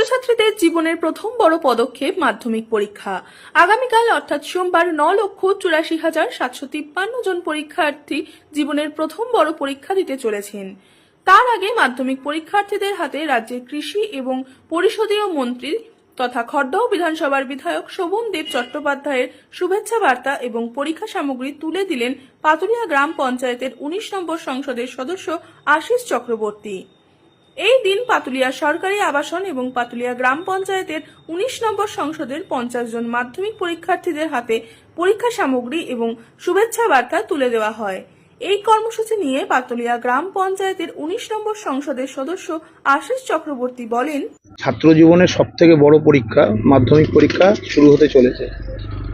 ছাত্রছাত্রীদের জীবনের প্রথম বড় পদক্ষেপ মাধ্যমিক পরীক্ষা। আগামীকাল অর্থাৎ সোমবার ন লক্ষ চুরাশি হাজার সাতশো তিপ্পান্ন জন পরীক্ষার্থী জীবনের প্রথম বড় পরীক্ষা দিতে চলেছেন। তার আগে মাধ্যমিক পরীক্ষার্থীদের হাতে রাজ্যের কৃষি এবং পরিষদীয় মন্ত্রী তথা খড়দহ বিধানসভার বিধায়ক শোভন দেব চট্টোপাধ্যায়ের শুভেচ্ছা বার্তা এবং পরীক্ষা সামগ্রী তুলে দিলেন পাতুলিয়া গ্রাম পঞ্চায়েতের উনিশ নম্বর সংসদের সদস্য আশিস চক্রবর্তী। এই দিন পাতুলিয়া সরকারি আবাসন এবং পাতুলিয়া গ্রাম পঞ্চায়েতের উনিশ নম্বর সংসদের পঞ্চাশ জন মাধ্যমিক পরীক্ষার্থীদের হাতে পরীক্ষা সামগ্রী এবং শুভেচ্ছা বার্তা তুলে দেওয়া হয়। এই কর্মসূচি নিয়ে পাতুলিয়া গ্রাম পঞ্চায়েতের উনিশ নম্বর সংসদের সদস্য আশিস চক্রবর্তী বলেন, ছাত্র জীবনের সব থেকে বড় পরীক্ষা, মাধ্যমিক পরীক্ষা শুরু হতে চলেছে।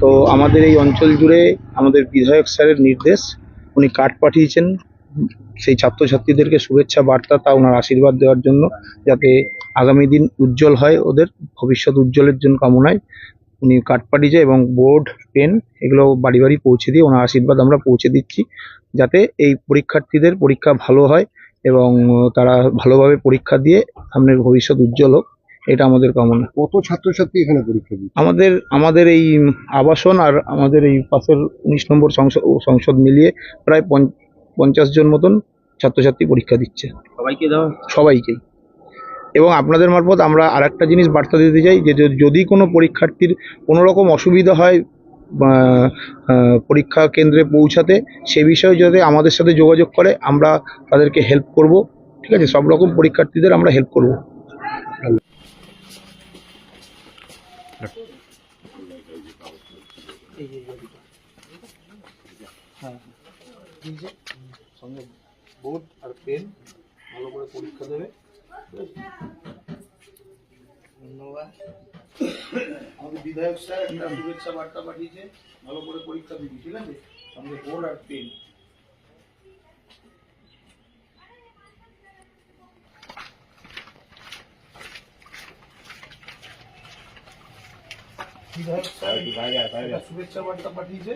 তো আমাদের এই অঞ্চল জুড়ে আমাদের বিধায়ক স্যারের নির্দেশ, উনি কার্ড পাঠিয়েছেন। সেই ছাত্রছাত্রীদেরকে শুভেচ্ছা বার্তা তা ওনার আশীর্বাদ দেওয়ার জন্য যাতে আগামী দিন উজ্জ্বল হয় ওদের ভবিষ্যৎ উজ্জ্বলের জন্য কামনায় উনি কার্ড পাঠিয়েছে এবং বোর্ড পেন এগুলো বাড়ি বাড়ি পৌঁছে দিয়ে ওনার আশীর্বাদ আমরা পৌঁছে দিচ্ছি যাতে এই পরীক্ষার্থীদের পরীক্ষা ভালো হয় এবং তারা ভালোভাবে পরীক্ষা দিয়ে সামনের ভবিষ্যৎ উজ্জ্বল হোক এটা আমাদের কামনা। কত ছাত্রছাত্রী এখানে পরীক্ষা দিচ্ছে? আমাদের আমাদের এই আবাসন আর আমাদের এই পাশের উনিশ নম্বর সংসদ সংসদ মিলিয়ে প্রায় পঞ্চাশ জন মতন ছাত্রছাত্রী পরীক্ষা দিচ্ছে। সবাইকে দেওয়া সবাইকেই এবং আপনাদের মারফত আমরা আরেকটা জিনিস বার্তা দিতে চাই যে যদি- কোনো পরীক্ষার্থীর কোনো রকম অসুবিধা হয় পরীক্ষা কেন্দ্রে পৌঁছাতে সে বিষয়ে যদি আমাদের সাথে যোগাযোগ করে আমরা তাদেরকে হেল্প করব। ঠিক আছে? সব রকম পরীক্ষার্থীদের আমরা হেল্প করব। সঙ্গে বোর্ড আর পেন ভালো করে পরীক্ষা দেবে। ধন্যবাদ। আমাদের বিধায়ক স্যার একটা শুভেচ্ছা বার্তা পাঠিয়েছে ভালো করে পরীক্ষা দিবি ঠিক আছে? সঙ্গে বোর্ড আর পেন। বিধায়ক স্যার শুভেচ্ছা বার্তা পাঠিয়েছে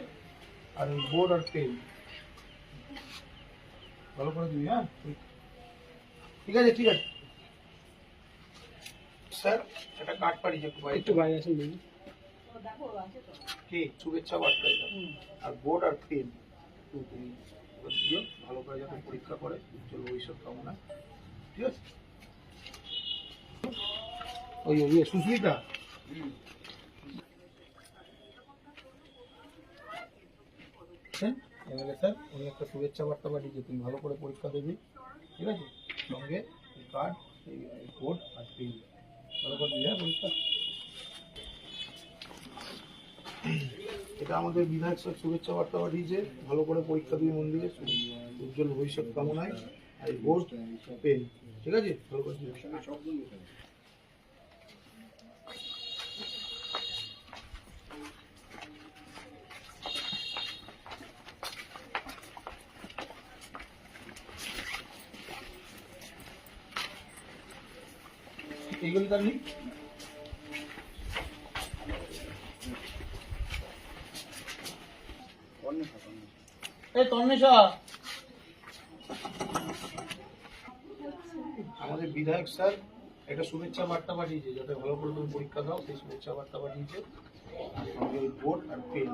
আর বোর্ড আর পেন। ভালো করে দিবি হ্যাঁ? ঠিক আছে ঠিক আছে। স্যার একটা কার্ড পাঠিয়েছে একটু বাইরে একটু বাইরে আসেন কি? শুভেচ্ছা বার্তা এটা আর বোর্ড আর পেন তুমি দিও ভালো করে যাতে পরীক্ষা করে উজ্জ্বল ভবিষ্যৎ কামনা। ঠিক আছে? ওই ওই সুস্মিতা। হ্যাঁ? এমএলএ স্যার উনি একটা শুভেচ্ছা বার্তা পাঠিয়েছে, তুমি ভালো করে পরীক্ষা দেবে। ঠিক আছে? সঙ্গে কার্ড এই কোড আর পেন ভালো করে দিলে পরীক্ষা। এটা আমাদের বিধায়ক স্যার শুভেচ্ছা বার্তা পাঠিয়েছে, ভালো করে পরীক্ষা দিবি দিয়ে, উজ্জ্বল ভবিষ্যৎ কামনায় আর বোর্ড পেন ঠিক আছে? ভালো করে এইগুলি এই তন্মেশা আমাদের বিধায়ক স্যার একটা শুভেচ্ছা বার্তা পাঠিয়েছে, যাতে ভালো করে তুমি পরীক্ষা দাও, সেই শুভেচ্ছা বার্তা পাঠিয়েছে। বোর্ড আর পেন